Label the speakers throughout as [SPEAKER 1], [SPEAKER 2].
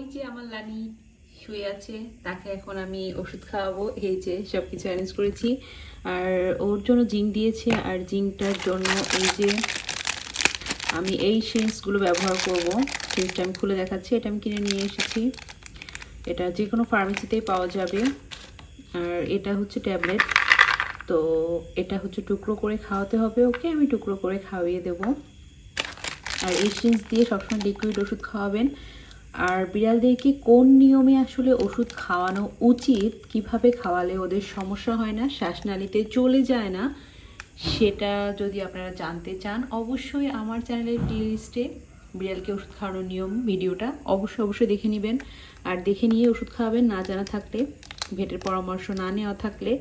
[SPEAKER 1] ওই যে আমার লানি শুয়ে আছে, তাকে এখন আমি ওষুধ খাওয়াবো। এই যে সব কিছু অ্যারেঞ্জ করেছি। আর ওর জন্য জিঙ্ক দিয়েছে, আর জিঙ্কটার জন্য এই যে আমি এই সিরিঞ্জগুলো ব্যবহার করব। সিরিঞ্জটা আমি খুলে দেখাচ্ছি, এটা আমি কিনে নিয়ে এসেছি। এটা যে কোনো ফার্মেসিতেই পাওয়া যাবে। আর এটা হচ্ছে ট্যাবলেট তো এটা হচ্ছে টুকরো করে খাওয়াতে হবে ওকে, আমি টুকরো করে খাওয়িয়ে দেবো। আর এই সিরিঞ্জ দিয়ে সবসময় লিকুইড ওষুধ খাওয়াবেন। আর বিড়ালদেরকে কোন নিয়মে আসলে ওষুধ খাওয়ানো উচিত? কীভাবে খাওয়ালে ওদের সমস্যা হয় না? শ্বাসনালীতে চলে যায় না? সেটা যদি আপনারা জানতে চান, অবশ্যই আমার চ্যানেলের প্লেলিস্টে বিড়ালকে ওষুধ খাওয়ানোর নিয়ম, ভিডিওটা অবশ্যই অবশ্যই দেখে নেবেন। আর দেখে নিয়ে ওষুধ খাওয়াবেন না জানা থাকলে, ভেটের পরামর্শ না নেওয়া থাকলে,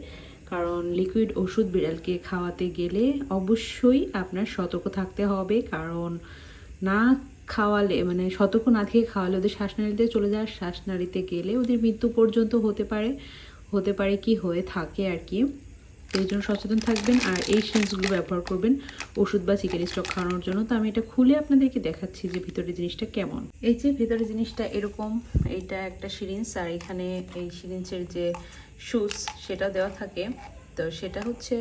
[SPEAKER 1] কারণ লিকুইড ওষুধ বিড়ালকে খাওয়াতে গেলে অবশ্যই আপনার সতর্ক থাকতে হবে। কারণ না খাওয়ালে মানে সতর্ক না থেকে খাওয়ালে, ওদের শ্বাসনালীতে চলে যায় শ্বাসনালীতে গেলে ওদের মৃত্যু পর্যন্ত হতে পারে হতে পারে কি হয়ে থাকে আর কি। এই জন্য সচেতন থাকবেন আর এই সিরিঞ্জগুলো ব্যবহার করবেন ওষুধ বা চিকেন স্টক খাওয়ানোর জন্য। তো আমি এটা খুলে আপনাদেরকে দেখাচ্ছি যে ভিতরে জিনিসটা কেমন। এই যে ভিতরে জিনিসটা এরকম এইটা একটা সিরিঞ্জ আর এখানে এই সিরিঞ্জের যে শুজ সেটা দেওয়া থাকে। তো সেটা হচ্ছে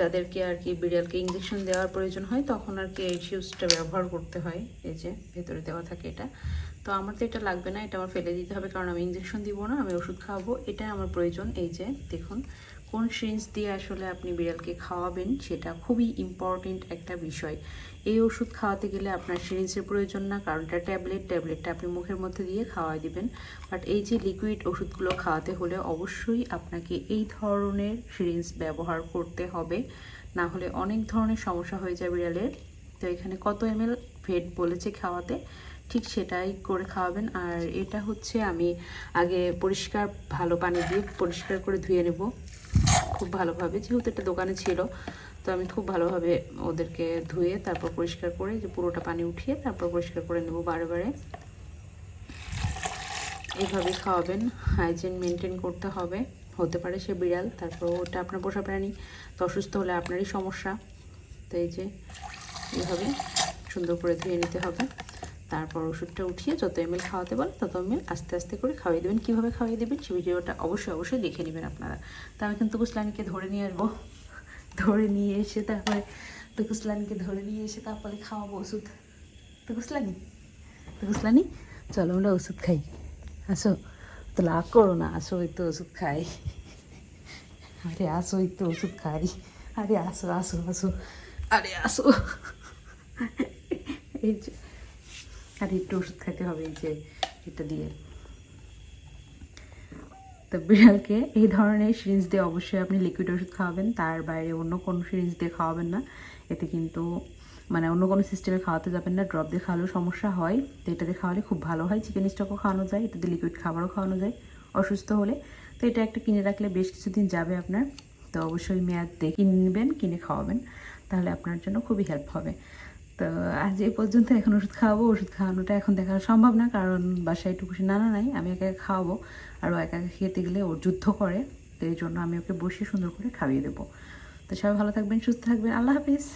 [SPEAKER 1] যাদেরকে আর কি বিড়ালকে ইঞ্জেকশন দেওয়ার প্রয়োজন হয়, তখন আর কি এই শিউজটা ব্যবহার করতে হয়। এই যে ভেতরে দেওয়া থাকে এটা। তো আমার তো এটা লাগবে না, এটা আমার ফেলে দিতে হবে, কারণ আমি ইঞ্জেকশন দিব না, আমি ওষুধ খাওয়াবো এটা আমার প্রয়োজন। এই যে দেখুন কোন সিরিঞ্জ দিয়ে আসলে আপনি বিড়ালকে খাওয়াবেন, সেটা খুবই ইম্পর্টেন্ট একটা বিষয়। এই ওষুধ খাওয়াতে গেলে আপনার সিরিঞ্জের প্রয়োজন না, কারণ এটা ট্যাবলেট ট্যাবলেটটা আপনি মুখের মধ্যে দিয়ে খাওয়াই দিবেন। বাট এই যে লিকুইড ওষুধগুলো খাওয়াতে হলে অবশ্যই আপনাকে এই ধরনের সিরিঞ্জ ব্যবহার করতে হবে। না হলে অনেক ধরনের সমস্যা হয়ে যায় বিড়ালের। তো এখানে কত এম এল ভেট বলেছে খাওয়াতে? ঠিক সেটাই করে খাওয়াবেন। আর এটা হচ্ছে আমি আগে পরিষ্কার, ভালো পানি দিয়ে পরিষ্কার করে ধুয়ে নেব। খুব ভালোভাবে, যেহেতু একটা দোকানে ছিল, তো আমি খুব ভালোভাবে ওদেরকে ধুয়ে তারপর পরিষ্কার করে যে পুরোটা পানি উঠিয়ে তারপর পরিষ্কার করে নেব বারে বারে। এইভাবে খাওয়াবেন হাইজিন মেনটেন করতে হবে। হতে পারে সে বিড়াল, তারপর ওটা আপনার পোষা প্রাণী, তো অসুস্থ হলে আপনারই সমস্যা। তো এই যে এইভাবে সুন্দর করে ধুয়ে নিতে হবে। তারপর ওষুধটা উঠিয়ে যত এমএল খাওয়াতে বলে তত এমএল আস্তে আস্তে করে খাওয়াই দেবেন। কীভাবে খাওয়াই দেবেন সে ভিডিওটা অবশ্যই অবশ্যই দেখে নেবেন আপনারা। তা আমি কিন্তু কুসলানিকে ধরে নিয়ে আসব। ধরে নিয়ে এসে তারপরে তো কুসলানিকে ধরে নিয়ে এসে তারপরে খাওয়াবো ওষুধ। তো কুসলানি তো কুসলানি, চলো আমরা ওষুধ খাই। আসো, তো লাভ করো না, আসো ওই তো ওষুধ খাই। আরে আসো ওই তো ওষুধ খাই। আরে আসো আসো আসো। আরে আসো। এই যে। আর একটু ওষুধ খেতে হবে এই যে, এটা দিয়ে। তো বিড়ালকে এই ধরনের সিরিঞ্জ দিয়ে অবশ্যই আপনি লিকুইড ওষুধ খাওয়াবেন, তার বাইরে অন্য কোনো সিরিঞ্জ দিয়ে খাওয়াবেন না। এতে কিন্তু মানে অন্য কোনো সিস্টেমে খাওয়াতে যাবেন না ড্রপ দিয়ে খাওয়ালেও সমস্যা হয়। তো এটা দিয়ে খাওয়ালে খুব ভালো হয় চিকেন স্টকও খাওয়ানো যায় এটা দিয়ে লিকুইড খাবারও খাওয়ানো যায় অসুস্থ হলে। তো এটা একটা কিনে রাখলে বেশ কিছুদিন যাবে আপনার। তো অবশ্যই মেয়াদ দিয়ে কিনে নেবেন, কিনে খাওয়াবেন, তাহলে আপনার জন্য খুবই হেল্প হবে। তো আজ এই পর্যন্ত এখন ওষুধ খাওয়াবো, ওষুধ খাওয়ানোটা এখন দেখা সম্ভব না, কারণ বাসায় একটু খুশি নানা নাই, আমি একা একা খাওয়াবো আর ও একা একা খেতে গেলে ওর যুদ্ধ করে, তো এই জন্য আমি ওকে বসিয়ে সুন্দর করে খাইয়ে দেবো। তো সবাই ভালো থাকবেন, সুস্থ থাকবেন, আল্লাহ হাফিজ।